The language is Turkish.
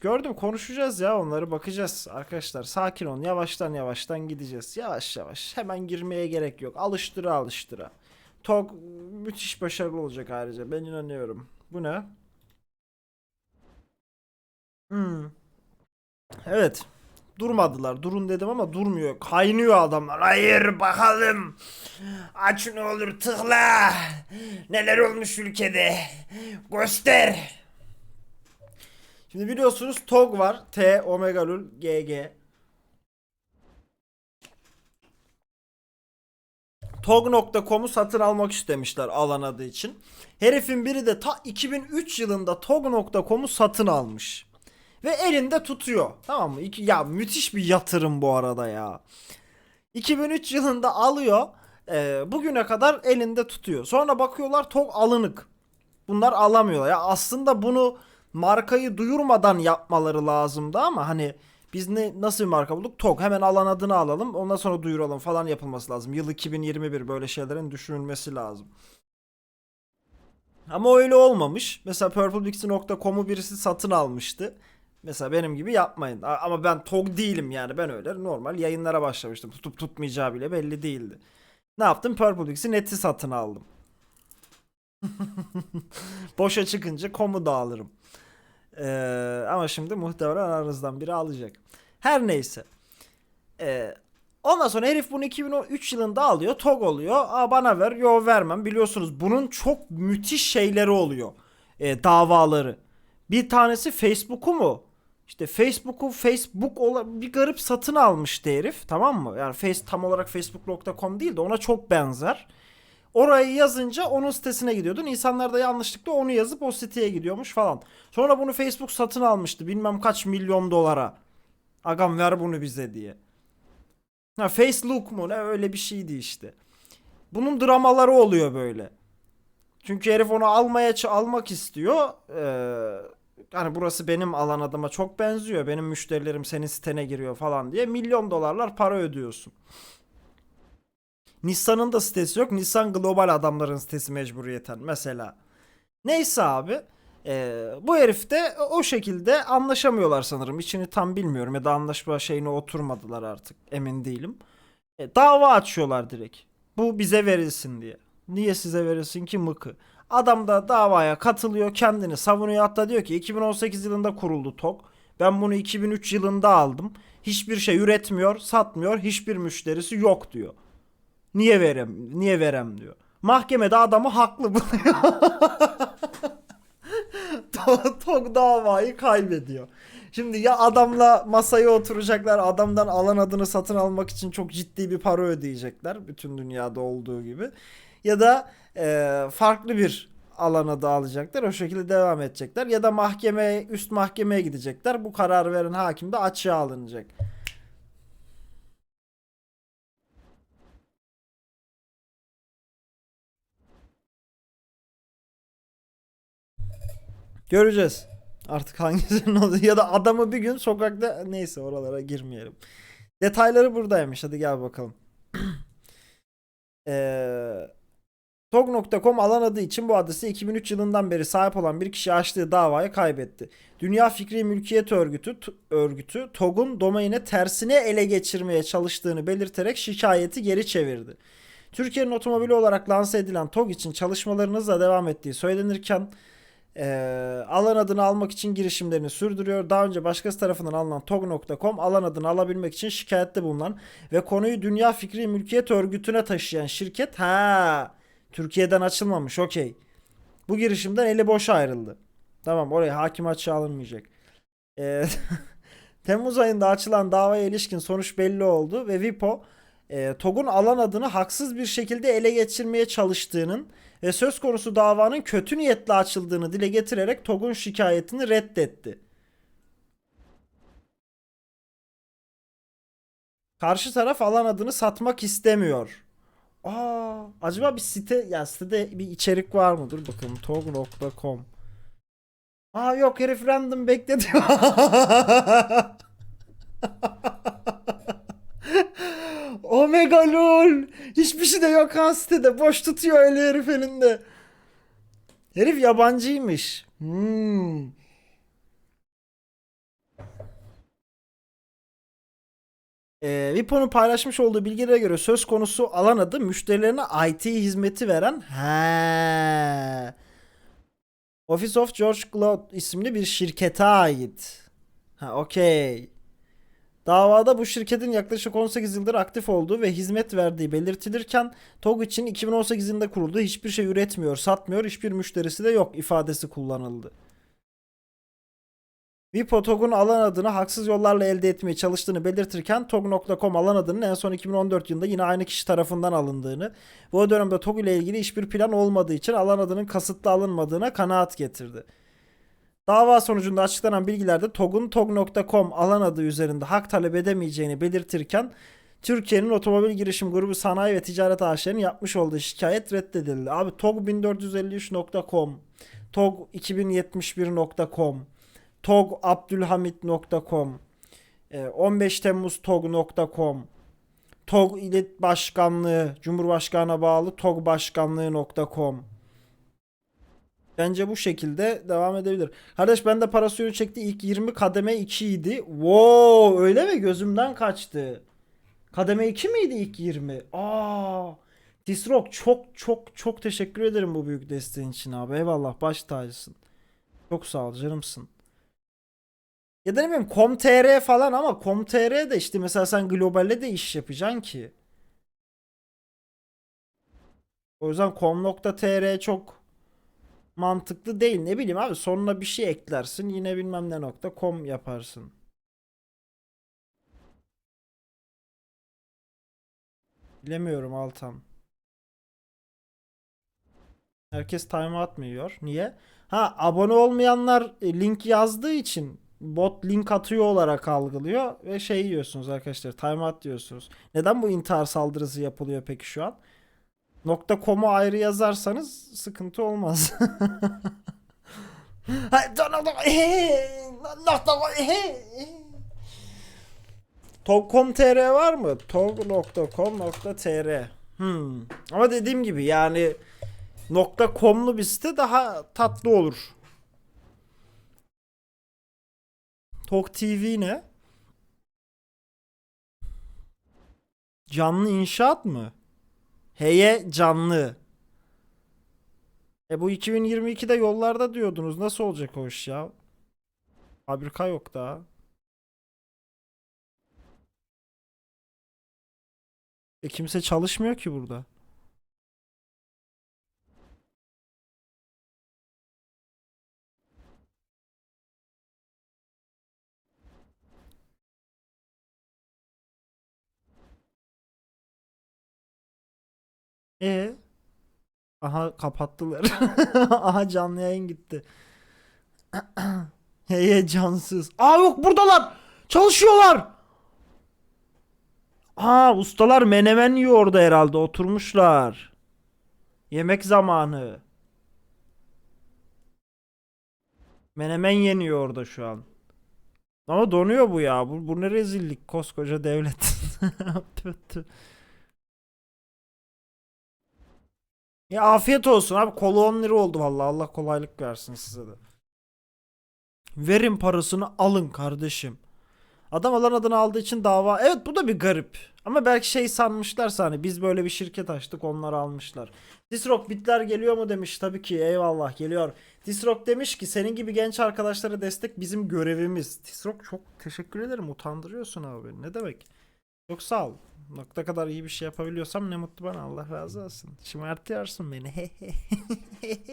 Gördüm konuşacağız ya onları bakacağız arkadaşlar. Sakin olun yavaştan yavaştan gideceğiz. Yavaş yavaş hemen girmeye gerek yok. Alıştıra alıştıra. Tok müthiş başarılı olacak ayrıca ben inanıyorum. Bu ne? Hmm. Evet. Durmadılar. Durun dedim ama durmuyor. Kaynıyor adamlar. Hayır bakalım. Aç ne olur tıkla. Neler olmuş ülkede. Göster. Şimdi biliyorsunuz TOG var. T Omega Lul GG. TOG.com'u satın almak istemişler alan adı için. Herifin biri de ta 2003 yılında TOG.com'u satın almış. Ve elinde tutuyor. Tamam mı? İki, ya müthiş bir yatırım bu arada ya. 2003 yılında alıyor. e, bugüne kadar elinde tutuyor. Sonra bakıyorlar TOG alınık. Bunlar alamıyorlar. Ya aslında bunu markayı duyurmadan yapmaları lazımdı ama hani biz ne nasıl bir marka bulduk? TOG. Hemen alan adını alalım. Ondan sonra duyuralım falan yapılması lazım. Yıl 2021 böyle şeylerin düşünülmesi lazım. Ama öyle olmamış. Mesela purplebixi.com'u birisi satın almıştı. Mesela benim gibi yapmayın. Ama ben TOG değilim yani. Ben öyle normal yayınlara başlamıştım. Tutup tutmayacağı bile belli değildi. Ne yaptım? Purplebix'i neti satın aldım. Boşa çıkınca komu da alırım. Ee, ama şimdi muhtemelen aranızdan biri alacak. Her neyse. Ee, ondan sonra herif bunu 2003 yılında alıyor. TOG oluyor. Aa bana ver. Yo vermem. Biliyorsunuz bunun çok müthiş şeyleri oluyor. Ee, davaları. Bir tanesi Facebook'u mu? İşte Facebook'u Facebook ola, bir garip satın almıştı herif. Tamam mı? Yani face tam olarak facebook.com değil de ona çok benzer. Orayı yazınca onun sitesine gidiyordun. İnsanlar da yanlışlıkla onu yazıp o siteye gidiyormuş falan. Sonra bunu Facebook satın almıştı. Bilmem kaç milyon dolara. Agam ver bunu bize diye. Ha Facebook mu ne öyle bir şeydi işte. Bunun dramaları oluyor böyle. Çünkü herif onu almaya almak istiyor. Ee, hani burası benim alan adıma çok benziyor. Benim müşterilerim senin sitene giriyor falan diye milyon dolarlar para ödüyorsun. Nissan'ın da sitesi yok. Nissan global adamların sitesi mecburiyeten mesela. Neyse abi. ee, bu herif de o şekilde anlaşamıyorlar sanırım. İçini tam bilmiyorum ya da anlaşma şeyine oturmadılar artık. Emin değilim. E, dava açıyorlar direkt. Bu bize verilsin diye. Niye size verilsin ki mıkı? Adam da davaya katılıyor kendini savunuyor hatta diyor ki 2018 yılında kuruldu TOG. Ben bunu 2003 yılında aldım. Hiçbir şey üretmiyor, satmıyor, hiçbir müşterisi yok diyor. Niye verem, niye verem diyor. Mahkemede adamı haklı buluyor. To- TOG davayı kaybediyor. Şimdi ya adamla masaya oturacaklar, adamdan alan adını satın almak için çok ciddi bir para ödeyecekler. Bütün dünyada olduğu gibi. Ya da e, farklı bir alan adı alacaklar. O şekilde devam edecekler. Ya da mahkemeye, üst mahkemeye gidecekler. Bu kararı veren hakim de açığa alınacak. Göreceğiz. Artık hangisinin olduğu ya da adamı bir gün sokakta neyse oralara girmeyelim. Detayları buradaymış. Hadi gel bakalım. Eee Tog.com alan adı için bu adresi 2003 yılından beri sahip olan bir kişi açtığı davayı kaybetti. Dünya Fikri Mülkiyet Örgütü, örgütü TOG'un domaini tersine ele geçirmeye çalıştığını belirterek şikayeti geri çevirdi. Türkiye'nin otomobili olarak lanse edilen TOG için çalışmaların hızla devam ettiği söylenirken eee, alan adını almak için girişimlerini sürdürüyor. Daha önce başkası tarafından alınan TOG.com alan adını alabilmek için şikayette bulunan ve konuyu Dünya Fikri Mülkiyet Örgütü'ne taşıyan şirket ha Türkiye'den açılmamış okey. Bu girişimden eli boş ayrıldı. Tamam oraya hakim açığa alınmayacak. Eee, Temmuz ayında açılan davaya ilişkin sonuç belli oldu ve Vipo e, TOG'un alan adını haksız bir şekilde ele geçirmeye çalıştığının ve söz konusu davanın kötü niyetle açıldığını dile getirerek TOG'un şikayetini reddetti. Karşı taraf alan adını satmak istemiyor. Aa, acaba bir site ya sitede bir içerik var mı? Dur bakalım tog.com. Aa yok herif random bekledi. Omega lol. Hiçbir şey de yok ha sitede. Boş tutuyor öyle herif elinde. Herif yabancıymış. Hmm. Ee, e, Vipo'nun paylaşmış olduğu bilgilere göre söz konusu alan adı müşterilerine IT hizmeti veren he. Office of George Cloud isimli bir şirkete ait. Ha okey. Davada bu şirketin yaklaşık 18 yıldır aktif olduğu ve hizmet verdiği belirtilirken TOG için 2018 yılında kuruldu. Hiçbir şey üretmiyor, satmıyor, hiçbir müşterisi de yok ifadesi kullanıldı. Vipo TOG'un alan adını haksız yollarla elde etmeye çalıştığını belirtirken TOG.com alan adının en son 2014 yılında yine aynı kişi tarafından alındığını ve o dönemde TOG ile ilgili hiçbir plan olmadığı için alan adının kasıtlı alınmadığına kanaat getirdi. Dava sonucunda açıklanan bilgilerde TOG'un TOG.com alan adı üzerinde hak talep edemeyeceğini belirtirken Türkiye'nin otomobil girişim grubu sanayi ve ticaret AŞ'nin yapmış olduğu şikayet reddedildi. Abi TOG 1453.com, TOG 2071.com, togabdülhamit.com, e, 15 Temmuz tog.com, TOG İlet Başkanlığı, Cumhurbaşkanı'na bağlı togbaşkanlığı.com. Bence bu şekilde devam edebilir. Kardeş bende para suyu çekti. İlk 20 kademe 2 idi. Wow, öyle mi? Gözümden kaçtı. Kademe 2 miydi ilk 20? Aa! Disrock çok çok çok teşekkür ederim bu büyük desteğin için abi. Eyvallah baş tacısın. Çok sağ ol canımsın. Ya da ne bileyim com.tr falan ama com.tr de işte mesela sen globalde de iş yapacaksın ki. O yüzden com.tr çok mantıklı değil. Ne bileyim abi sonuna bir şey eklersin yine bilmem ne nokta com yaparsın. Bilemiyorum Altan. Herkes timeout mı yiyor? Niye? Ha abone olmayanlar e, link yazdığı için bot link atıyor olarak algılıyor ve şey yiyorsunuz arkadaşlar timeout diyorsunuz. Neden bu intihar saldırısı yapılıyor peki şu an? Nokta .com'u ayrı yazarsanız sıkıntı olmaz. Nokta Tog.com.tr var mı? Tog.com.tr hmm. Ama dediğim gibi yani .com'lu bir site daha tatlı olur. Tok TV ne? Canlı inşaat mı? Heye canlı. E bu 2022'de yollarda diyordunuz. Nasıl olacak o iş ya? Fabrika yok daha. E kimse çalışmıyor ki burada. E Aha kapattılar. Aha canlı yayın gitti. Heye cansız. Aa yok buradalar. Çalışıyorlar. Aa ustalar menemen yiyor orada herhalde oturmuşlar. Yemek zamanı. Menemen yeniyor orada şu an. Ama donuyor bu ya. Bu, bu ne rezillik koskoca devlet. Ya afiyet olsun abi. Kola 10 lira oldu vallahi. Allah kolaylık versin size de. Verin parasını alın kardeşim. Adam alan adını aldığı için dava. Evet bu da bir garip. Ama belki şey sanmışlarsa hani biz böyle bir şirket açtık onlar almışlar. Disrock bitler geliyor mu demiş. Tabii ki eyvallah geliyor. Disrock demiş ki senin gibi genç arkadaşlara destek bizim görevimiz. Disrock çok teşekkür ederim. Utandırıyorsun abi. Ne demek? Çok sağ ol. Nokta kadar iyi bir şey yapabiliyorsam ne mutlu bana. Allah razı olsun. Şımartıyorsun beni.